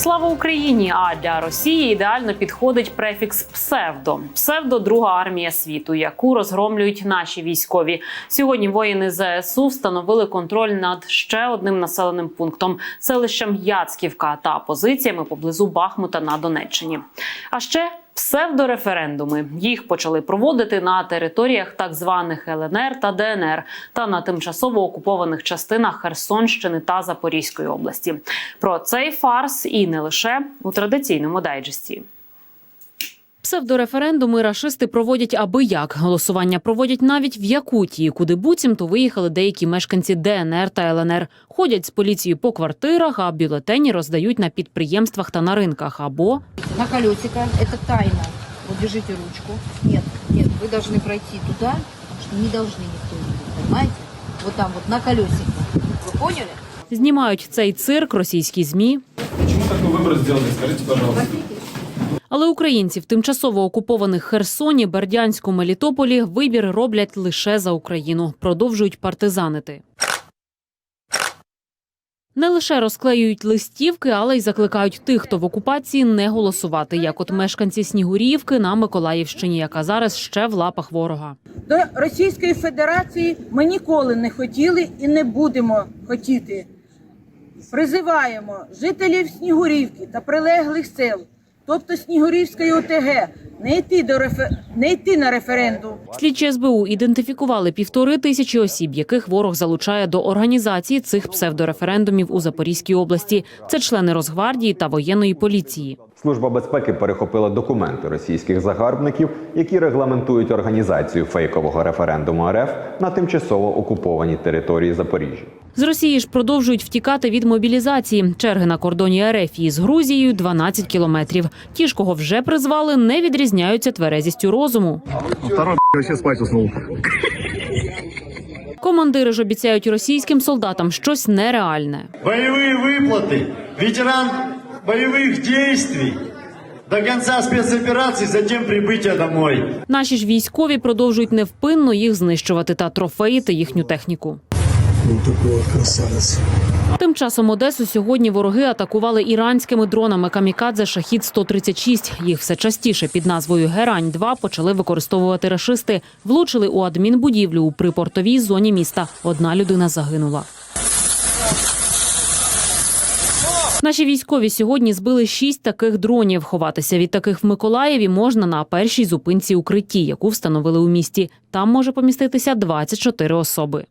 Слава Україні! А для Росії ідеально підходить префікс псевдо. Псевдо друга армія світу, яку розгромлюють наші військові. Сьогодні воїни ЗСУ встановили контроль над ще одним населеним пунктом селищем Яцківка та позиціями поблизу Бахмута на Донеччині. А ще псевдореферендуми. Їх почали проводити на територіях так званих ЛНР та ДНР та на тимчасово окупованих частинах Херсонщини та Запорізької області. Про цей фарс і не лише у традиційному дайджесті. Псевдореферендуми рашисти проводять аби як. Голосування проводять навіть в Якутії, куди буцімто виїхали деякі мешканці ДНР та ЛНР. Ходять з поліцією по квартирах, а бюлетені роздають на підприємствах та на ринках. Або на колесико. Это тайна. Вот держите ручку. Нет, нет, вы должны пройти туда, потому что не должны никто видеть, понимаете? Вот там вот на колесико. Вы поняли? знімають цей цирк російські змі. Почему такой выбор сделали? Скажите, пожалуйста. Але українці в тимчасово окупованих Херсоні, Бердянську, Мелітополі вибір роблять лише за Україну, продовжують партизанити. Не лише розклеюють листівки, але й закликають тих, хто в окупації, не голосувати, як от мешканці Снігурівки на Миколаївщині, яка зараз ще в лапах ворога. До Російської Федерації ми ніколи не хотіли і не будемо хотіти. Призиваємо жителів Снігурівки та прилеглих сел, тобто Снігурівської ОТГ, не йти, до рефер... не йти на референдум. Слідчі СБУ ідентифікували півтори тисячі осіб, яких ворог залучає до організації цих псевдореферендумів у Запорізькій області. Це члени Росгвардії та воєнної поліції. Служба безпеки перехопила документи російських загарбників, які регламентують організацію фейкового референдуму РФ на тимчасово окупованій території Запоріжжя. З Росії ж продовжують втікати від мобілізації. Черги на кордоні Ерефії з Грузією 12 кілометрів. Ті ж, кого вже призвали, не відрізняються тверезістю розуму. Второй вообще спать уснул. Командири ж обіцяють російським солдатам щось нереальне. Боевые выплаты, ветеран боевых действий, до конца спецоперации, затем прибытие домой. Наші ж військові продовжують невпинно їх знищувати та трофеїти їхню техніку. Тим часом Одесу сьогодні вороги атакували іранськими дронами камікадзе Шахід 136 Їх все частіше під назвою Герань 2 почали використовувати рашисти. Влучили у адмінбудівлю у припортовій зоні міста. Одна людина загинула. Наші військові сьогодні збили шість таких дронів. Ховатися від таких в Миколаєві можна на першій зупинці укритті, яку встановили у місті. Там може поміститися 24 особи.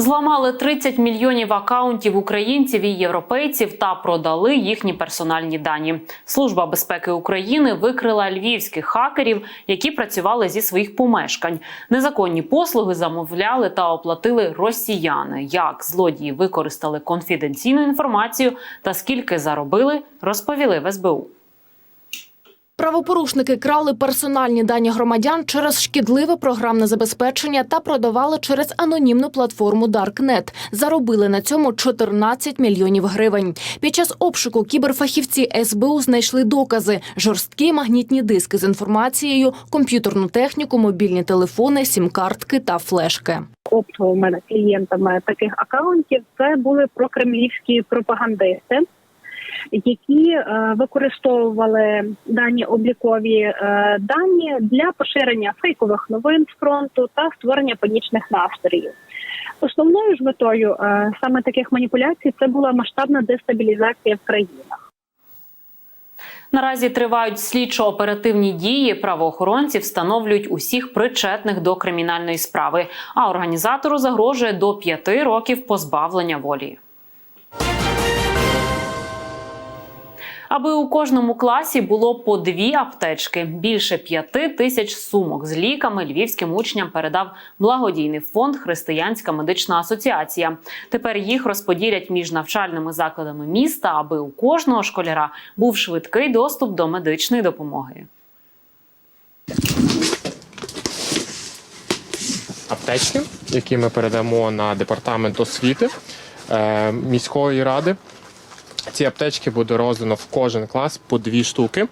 Зламали 30 мільйонів акаунтів українців і європейців та продали їхні персональні дані. Служба безпеки України викрила львівських хакерів, які працювали зі своїх помешкань. Незаконні послуги замовляли та оплатили росіяни. Як злодії використали конфіденційну інформацію та скільки заробили, розповіли в СБУ. Правопорушники крали персональні дані громадян через шкідливе програмне забезпечення та продавали через анонімну платформу Darknet. Заробили на цьому 14 мільйонів гривень. Під час обшуку кіберфахівці СБУ знайшли докази: жорсткі магнітні диски з інформацією, комп'ютерну техніку, мобільні телефони, сім-картки та флешки. оптовими клієнтами таких акаунтів це були прокремлівські пропагандисти, які е, використовували дані облікові е, дані для поширення фейкових новин з фронту та створення панічних настроїв. Основною ж метою е, саме таких маніпуляцій це була масштабна дестабілізація в країнах. Наразі тривають слідчо-оперативні дії. Правоохоронці встановлюють усіх причетних до кримінальної справи. А організатору загрожує до п'яти років позбавлення волі. Аби у кожному класі було по дві аптечки. Більше п'яти тисяч сумок з ліками львівським учням передав благодійний фонд Християнська медична асоціація. Тепер їх розподілять між навчальними закладами міста, аби у кожного школяра був швидкий доступ до медичної допомоги. аптечки, які ми передамо на департамент освіти е, міської ради. Ці аптечки буде роздано в кожен клас по дві штуки.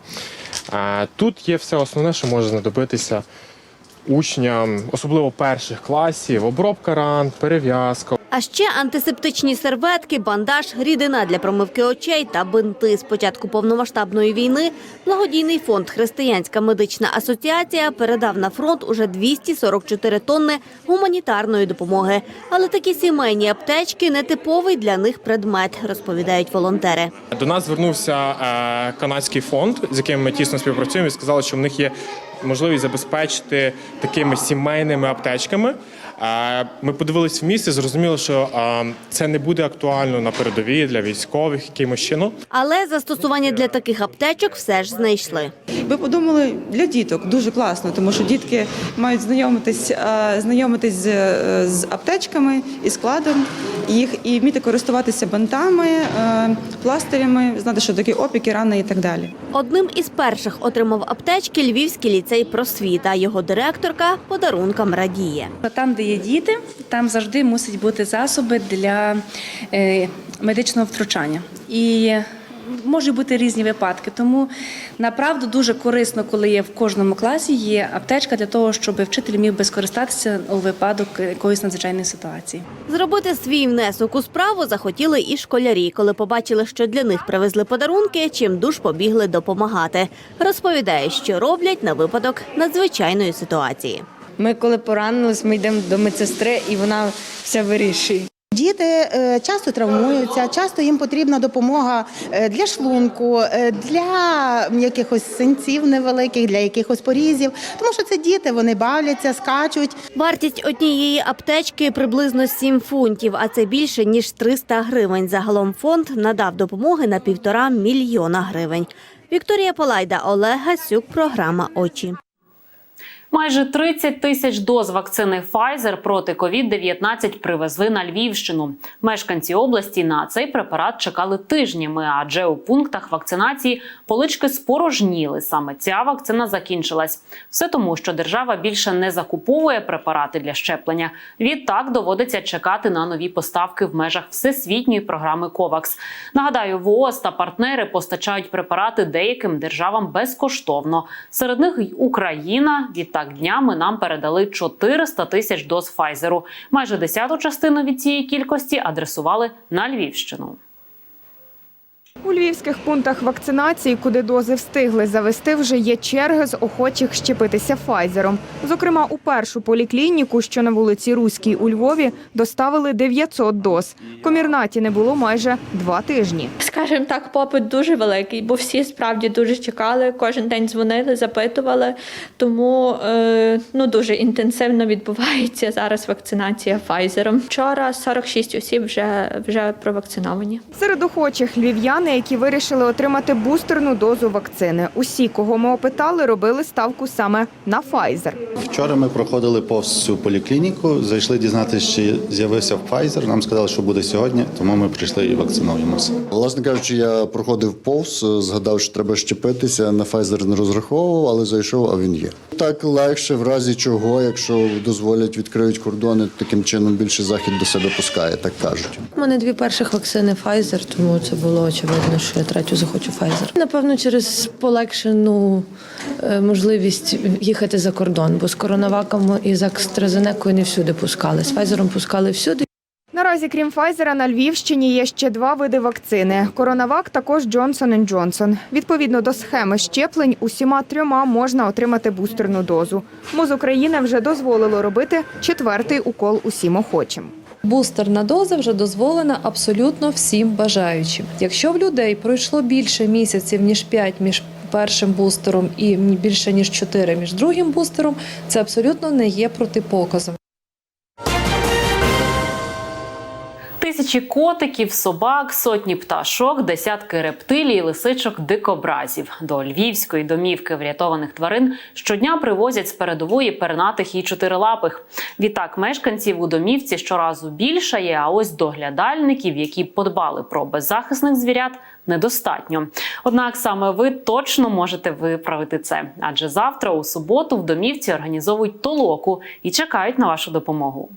Тут є все основне, що може знадобитися учням, особливо перших класів: обробка ран, перев'язка. А ще антисептичні серветки, бандаж, рідина для промивки очей та бинти. З початку повномасштабної війни благодійний фонд Християнська медична асоціація передав на фронт уже 244 тонни гуманітарної допомоги. Але такі сімейні аптечки не типовий для них предмет, розповідають волонтери. До нас звернувся е, канадський фонд, з яким ми тісно співпрацюємо, і сказали, що в них є можливість забезпечити такими сімейними аптечками. Ми подивились в місті, зрозуміли, що це не буде актуально на передовій для військових якимось чином. Але застосування для таких аптечок все ж знайшли. Ми подумали для діток дуже класно, тому що дітки мають знайомитись, е, знайомитись з, е, з аптечками і складом їх, і вміти користуватися бантами, е, пластирями, знати, що такі опіки, рани і так далі. Одним із перших отримав аптечки Львівський ліцей просвіта. Його директорка подарункам радіє. Там, де є діти, там завжди мусять бути засоби для медичного втручання. І можуть бути різні випадки. Тому направду дуже корисно, коли є в кожному класі є аптечка для того, щоб вчитель міг би скористатися у випадок якоїсь надзвичайної ситуації. Зробити свій внесок у справу захотіли і школярі, коли побачили, що для них привезли подарунки, чим душ побігли допомагати. Розповідає, що роблять на випадок надзвичайної ситуації. Ми коли поранились, ми йдемо до медсестри, і вона все вирішує. Діти е, часто травмуються, часто їм потрібна допомога е, для шлунку, е, для якихось синців невеликих, для якихось порізів. Тому що це діти, вони бавляться, скачуть. Вартість однієї аптечки приблизно 7 фунтів, а це більше ніж 300 гривень. Загалом фонд надав допомоги на півтора мільйона гривень. Вікторія Палайда, Олег Гасюк, програма Очі. Майже 30 тисяч доз вакцини Pfizer проти COVID-19 привезли на Львівщину. Мешканці області на цей препарат чекали тижнями, адже у пунктах вакцинації полички спорожніли. Саме ця вакцина закінчилась. Все тому, що держава більше не закуповує препарати для щеплення. Відтак доводиться чекати на нові поставки в межах всесвітньої програми COVAX. Нагадаю, ВООЗ та партнери постачають препарати деяким державам безкоштовно. Серед них й Україна. Відтак днями нам передали 400 тисяч доз Файзеру. Майже десяту частину від цієї кількості адресували на Львівщину. У львівських пунктах вакцинації, куди дози встигли завести, вже є черги з охочих щепитися Файзером. Зокрема, у першу поліклініку, що на вулиці Руській у Львові, доставили 900 доз. Комірнаті не було майже два тижні. Скажімо так, попит дуже великий, бо всі справді дуже чекали. Кожен день дзвонили, запитували. Тому е, ну дуже інтенсивно відбувається зараз вакцинація Файзером. Вчора 46 осіб вже, вже провакциновані. Серед охочих львів'яни, які вирішили отримати бустерну дозу вакцини. Усі, кого ми опитали, робили ставку саме на Файзер. Вчора ми проходили повз цю поліклініку, зайшли дізнатися, чи з'явився Pfizer. Нам сказали, що буде сьогодні, тому ми прийшли і вакцинуємося. Власне кажучи, я проходив повз, згадав, що треба щепитися. На Pfizer не розраховував, але зайшов, а він є. Так легше, в разі чого, якщо дозволять, відкриють кордони, таким чином більше захід до себе пускає, так кажуть. У мене дві перших вакцини Pfizer, тому це було очевидно, що я третю захочу Pfizer. Напевно, через полегшену е, можливість їхати за кордон, бо з коронаваком і з AstraZeneca не всюди пускали. З Pfizer пускали всюди. Наразі, крім Файзера, на Львівщині є ще два види вакцини: Коронавак, також Johnson Johnson. Відповідно до схеми щеплень, усіма трьома можна отримати бустерну дозу. МОЗ України вже дозволило робити четвертий укол усім охочим. Бустерна доза вже дозволена абсолютно всім бажаючим. Якщо в людей пройшло більше місяців ніж 5 між першим бустером і більше ніж 4 між другим бустером, це абсолютно не є протипоказом. Тисячі котиків, собак, сотні пташок, десятки рептилій, лисичок, дикобразів. До львівської домівки врятованих тварин щодня привозять з передової пернатих і чотирилапих. Відтак мешканців у домівці щоразу більше є, а ось доглядальників, які подбали про беззахисних звірят, недостатньо. Однак саме ви точно можете виправити це, адже завтра, у суботу, в домівці організовують толоку і чекають на вашу допомогу.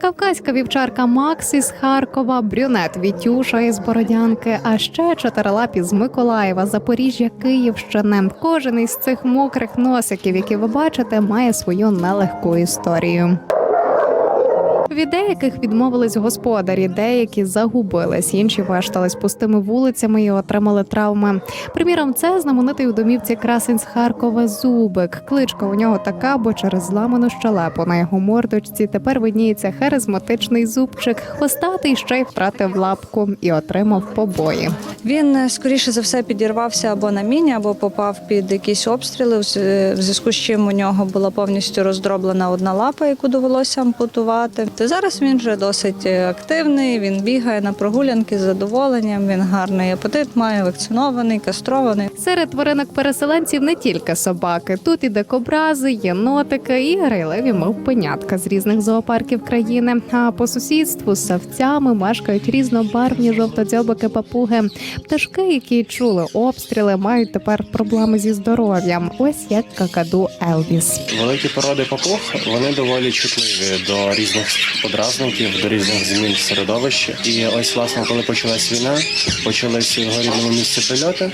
Кавказька вівчарка Макс із Харкова, брюнет Вітюша із Бородянки, а ще чотирилапі з Миколаєва, Запоріжжя, Київщини. Кожен із цих мокрих носиків, які ви бачите, має свою нелегку історію. Від деяких відмовились господарі, деякі загубились, інші вештались пустими вулицями і отримали травми. Приміром, це знаменитий у домівці красень з Харкова Зубик. Кличка у нього така, бо через зламану щелепу на його мордочці тепер видніється харизматичний зубчик. Хвостатий ще й втратив лапку і отримав побої. Він е, скоріше за все підірвався або на міні, або попав під якісь обстріли, в в зв'язку з чим у нього була повністю роздроблена одна лапа, яку довелося ампутувати. То зараз він вже досить е, активний. Він бігає на прогулянки з задоволенням. Він гарний апетит має, вакцинований, кастрований. Серед тваринок переселенців не тільки собаки. Тут і дикобрази, єнотики і грайливі мавпенятка з різних зоопарків країни. А по сусідству з савцями мешкають різнобарвні жовтодзьобики папуги. Пташки, які чули обстріли, мають тепер проблеми зі здоров'ям. Ось як какаду Елвіс. Великі породи папуг вони доволі чутливі до різних подразників, до різних змін в середовищі. І ось, власне, коли почалась війна, почались в його рідному місці прильоти.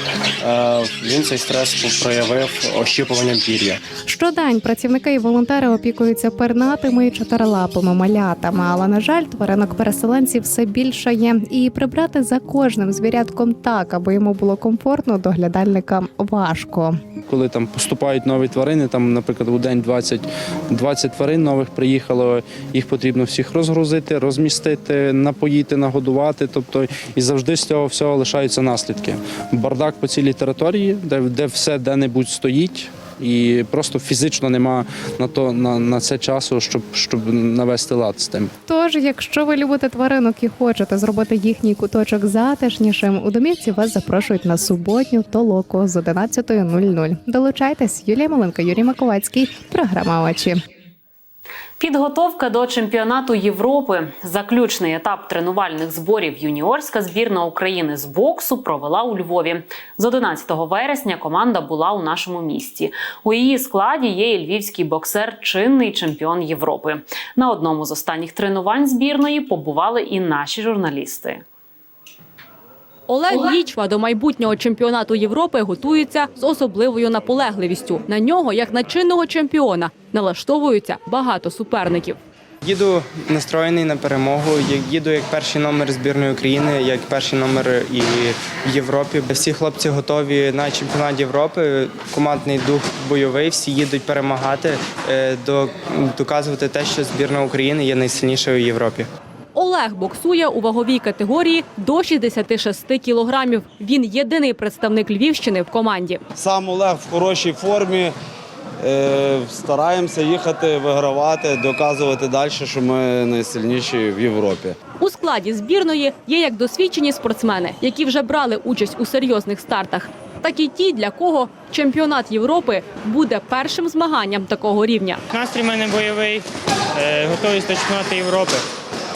Він цей стрес проявив ощіпуванням пір'я. Щодень працівники і волонтери опікуються пернатими і чотирилапими малятами, але на жаль, тваринок переселенців все більше є. І прибрати за кожним звірятком так, аби йому було комфортно, доглядальникам важко. коли там поступають нові тварини, там, наприклад, у день 20, 20 тварин нових приїхало, їх потрібно всіх розгрузити, розмістити, напоїти, нагодувати. Тобто і завжди з цього всього лишаються наслідки. Бардак по цілій території, де, де все де-небудь стоїть. І просто фізично нема на то на, на це часу, щоб, щоб навести лад з тим. Тож, якщо ви любите тваринок і хочете зробити їхній куточок затишнішим, у домівці вас запрошують на суботню толоку з 11.00. Долучайтесь, Юлія Маленко, Юрій Маковацький. Програма очі. Підготовка до чемпіонату Європи, заключний етап тренувальних зборів юніорська збірна України з боксу провела у Львові. З 11 вересня команда була у нашому місті. У її складі є і львівський боксер, чинний чемпіон Європи. На одному з останніх тренувань збірної побували і наші журналісти. Олег Гічва до майбутнього чемпіонату Європи готується з особливою наполегливістю. На нього, як на чинного чемпіона, налаштовуються багато суперників. Їду настроєний на перемогу. Їду як перший номер збірної України, як перший номер і в Європі. Всі хлопці готові на чемпіонат Європи. Командний дух бойовий. Всі їдуть перемагати, е, до- доказувати те, що збірна України є найсильнішою в Європі. Олег боксує у ваговій категорії до 66 кілограмів. Він єдиний представник Львівщини в команді. Сам Олег в хорошій формі. Е, Стараємося їхати, вигравати, доказувати далі, що ми найсильніші в Європі. У складі збірної є як досвідчені спортсмени, які вже брали участь у серйозних стартах, так і ті, для кого чемпіонат Європи буде першим змаганням такого рівня. Настрій в мене бойовий, е, готуюсь до чемпіонату Європи.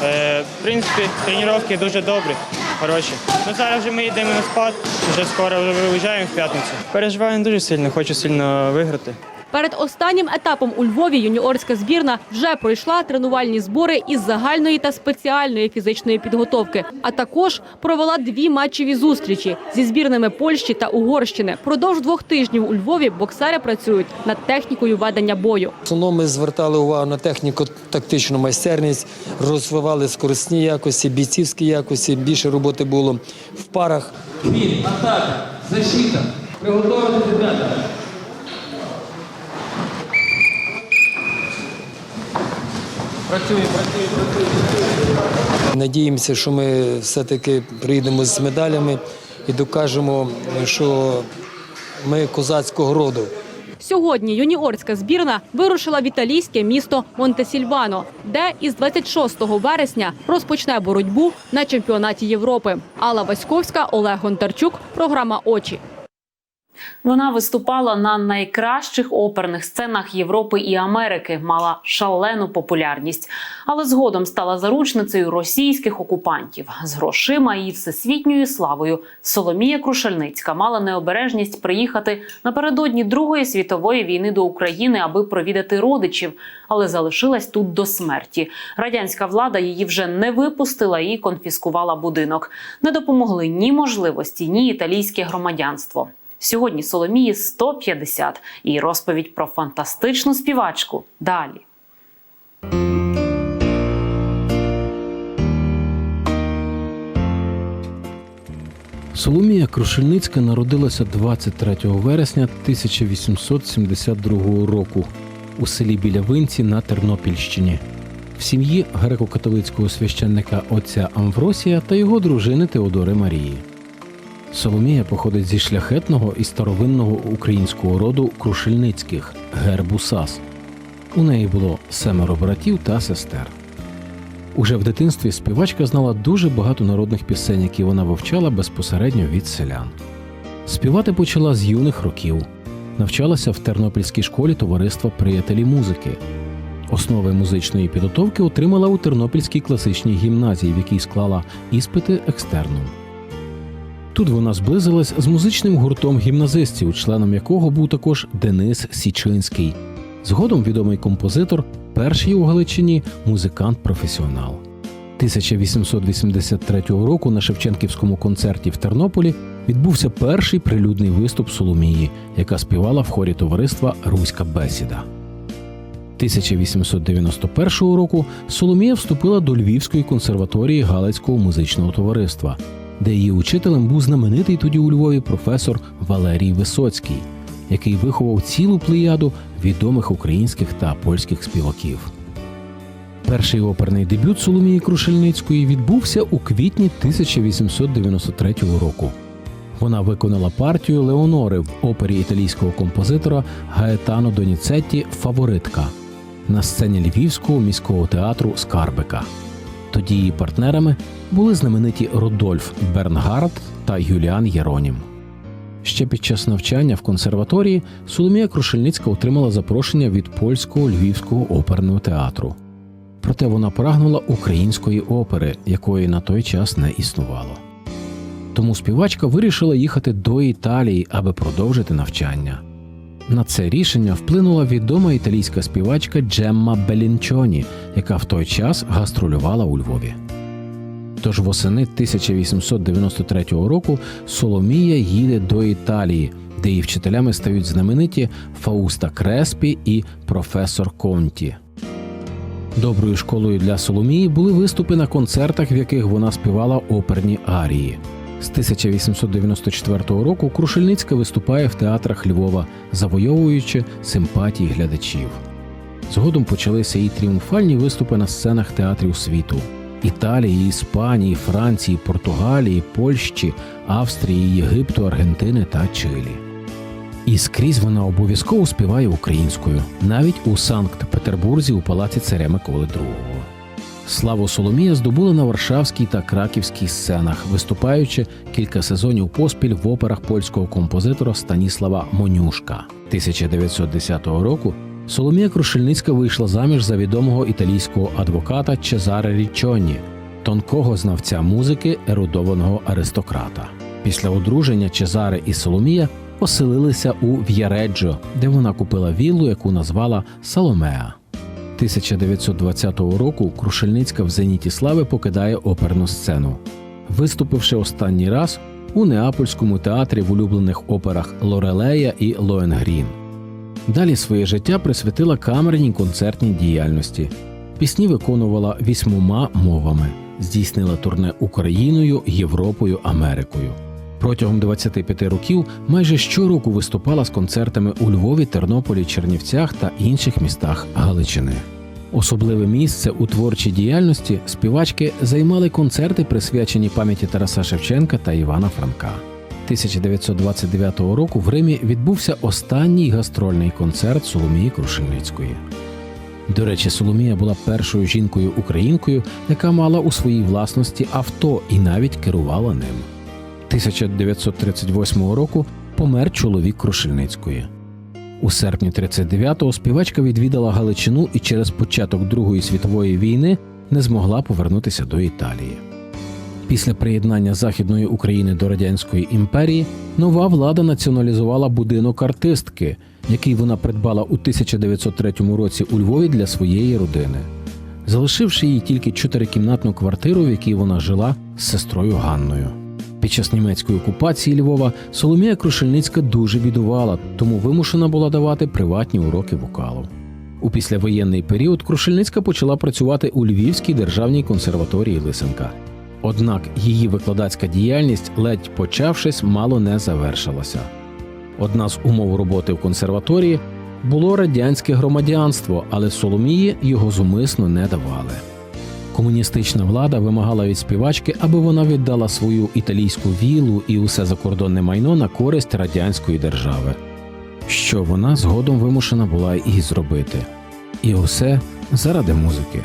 Е, В принципі, тренування дуже добрі, хороші. Ну, зараз вже ми йдемо на спад, вже скоро виїжджаємо в п'ятницю. Переживаю дуже сильно, хочу сильно виграти. Перед останнім етапом у Львові юніорська збірна вже пройшла тренувальні збори із загальної та спеціальної фізичної підготовки, а також провела дві матчеві зустрічі зі збірними Польщі та Угорщини. Продовж двох тижнів у Львові боксери працюють над технікою ведення бою. В основному ми звертали увагу на техніку, тактичну майстерність, розвивали скорисні якості, бійцівські якості. Більше роботи було в парах. Бій, атака, защита. Приготовитись, ребята. Працює, працює, працює. Надіємося, що ми все-таки приїдемо з медалями і докажемо, що ми козацького роду. Сьогодні юніорська збірна вирушила в італійське місто Монтесільвано, де із 26 вересня розпочне боротьбу на чемпіонаті Європи. Алла Васьковська, Олег Гонтарчук. Програма Очі. Вона виступала на найкращих оперних сценах Європи і Америки, мала шалену популярність, але згодом стала заручницею російських окупантів з грошима і всесвітньою славою. Соломія Крушельницька мала необережність приїхати напередодні Другої світової війни до України, аби провідати родичів, але залишилась тут до смерті. Радянська влада її вже не випустила і конфіскувала будинок. Не допомогли ні можливості, ні італійське громадянство. Сьогодні Соломії 150 і розповідь про фантастичну співачку. Далі. Соломія Крушельницька народилася 23 вересня 1872 року у селі Білявинці на Тернопільщині. В сім'ї греко-католицького священника отця Амвросія та його дружини Теодори Марії. Соломія походить зі шляхетного і старовинного українського роду Крушельницьких гербу Сас. У неї було семеро братів та сестер. Уже в дитинстві співачка знала дуже багато народних пісень, які вона вивчала безпосередньо від селян. Співати почала з юних років, навчалася в Тернопільській школі товариства приятелі музики. Основи музичної підготовки отримала у Тернопільській класичній гімназії, в якій склала іспити екстерном. Тут вона зблизилась з музичним гуртом гімназистів, членом якого був також Денис Січинський, згодом відомий композитор, перший у Галичині музикант-професіонал. 1883 року на Шевченківському концерті в Тернополі відбувся перший прилюдний виступ Соломії, яка співала в хорі товариства Руська бесіда. 1891 року Соломія вступила до Львівської консерваторії Галицького музичного товариства, де її учителем був знаменитий тоді у Львові професор Валерій Висоцький, який виховав цілу плеяду відомих українських та польських співаків. Перший оперний дебют Соломії Крушельницької відбувся у квітні 1893 року. Вона виконала партію Леонори в опері італійського композитора Гаетано Доніцетті Фаворитка на сцені Львівського міського театру Скарбика. Тоді її партнерами були знамениті Рудольф Бернгард та Юліан Єронім. Ще під час навчання в консерваторії Соломія Крушельницька отримала запрошення від польського львівського оперного театру. Проте вона прагнула української опери, якої на той час не існувало. Тому співачка вирішила їхати до Італії, аби продовжити навчання. На це рішення вплинула відома італійська співачка Джемма Белінчоні, яка в той час гастролювала у Львові. Тож восени 1893 року Соломія їде до Італії, де її вчителями стають знамениті Фауста Креспі і професор Конті. Доброю школою для Соломії були виступи на концертах, в яких вона співала оперні арії. З 1894 року Крушельницька виступає в театрах Львова, завойовуючи симпатії глядачів. Згодом почалися і тріумфальні виступи на сценах театрів світу Італії, Іспанії, Франції, Португалії, Польщі, Австрії, Єгипту, Аргентини та Чилі. І скрізь вона обов'язково співає українською, навіть у Санкт-Петербурзі у палаці царя Миколи II. Славу Соломія здобула на Варшавській та Краківській сценах, виступаючи кілька сезонів поспіль в операх польського композитора Станіслава Монюшка. 1910 року Соломія Крушельницька вийшла заміж за відомого італійського адвоката Чезаре Річоні, тонкого знавця музики, ерудованого аристократа. Після одруження Чезаре і Соломія оселилися у В'яреджо, де вона купила віллу, яку назвала Саломеа. 1920 року Крушельницька в Зеніті Слави покидає оперну сцену, виступивши останній раз у Неапольському театрі в улюблених операх Лорелея і Лоенгрін. Далі своє життя присвятила камерній концертній діяльності. Пісні виконувала вісьмома мовами, здійснила турне Україною, Європою, Америкою. Протягом 25 років майже щороку виступала з концертами у Львові, Тернополі, Чернівцях та інших містах Галичини. Особливе місце у творчій діяльності співачки займали концерти, присвячені пам'яті Тараса Шевченка та Івана Франка. 1929 року в Римі відбувся останній гастрольний концерт Соломії Крушельницької. До речі, Соломія була першою жінкою-українкою, яка мала у своїй власності авто і навіть керувала ним. 1938 року помер чоловік Крушельницької. У серпні 39-го співачка відвідала Галичину і через початок Другої світової війни не змогла повернутися до Італії. Після приєднання Західної України до Радянської імперії нова влада націоналізувала будинок артистки, який вона придбала у 1903 році у Львові для своєї родини, залишивши їй тільки чотирикімнатну квартиру, в якій вона жила з сестрою Ганною. Під час німецької окупації Львова Соломія Крушельницька дуже бідувала, тому вимушена була давати приватні уроки вокалу. У післявоєнний період Крушельницька почала працювати у Львівській державній консерваторії Лисенка. Однак її викладацька діяльність, ледь почавшись, мало не завершилася. Одна з умов роботи в консерваторії було радянське громадянство, але Соломії його зумисно не давали. Комуністична влада вимагала від співачки, аби вона віддала свою італійську вілу і усе закордонне майно на користь радянської держави, що вона згодом вимушена була і зробити. І усе заради музики.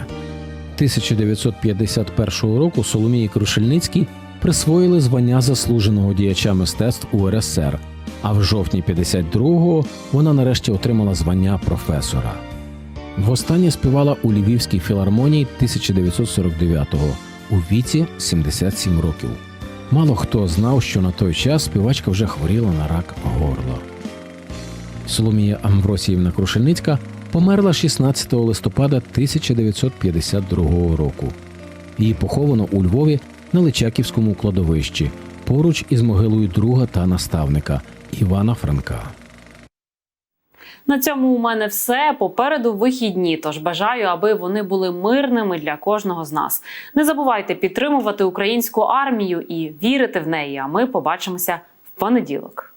1951 року Соломії Крушельницькій присвоїли звання заслуженого діяча мистецтв URSR, а в жовтні 52-го вона нарешті отримала звання професора. Востаннє співала у Львівській філармонії 1949-го у віці 77 років. Мало хто знав, що на той час співачка вже хворіла на рак горла. Соломія Амвросіївна Крушельницька померла 16 листопада 1952 року. Її поховано у Львові на Личаківському кладовищі поруч із могилою друга та наставника Івана Франка. На цьому у мене все. Попереду вихідні. Тож бажаю, аби вони були мирними для кожного з нас. Не забувайте підтримувати українську армію і вірити в неї. А ми побачимося в понеділок.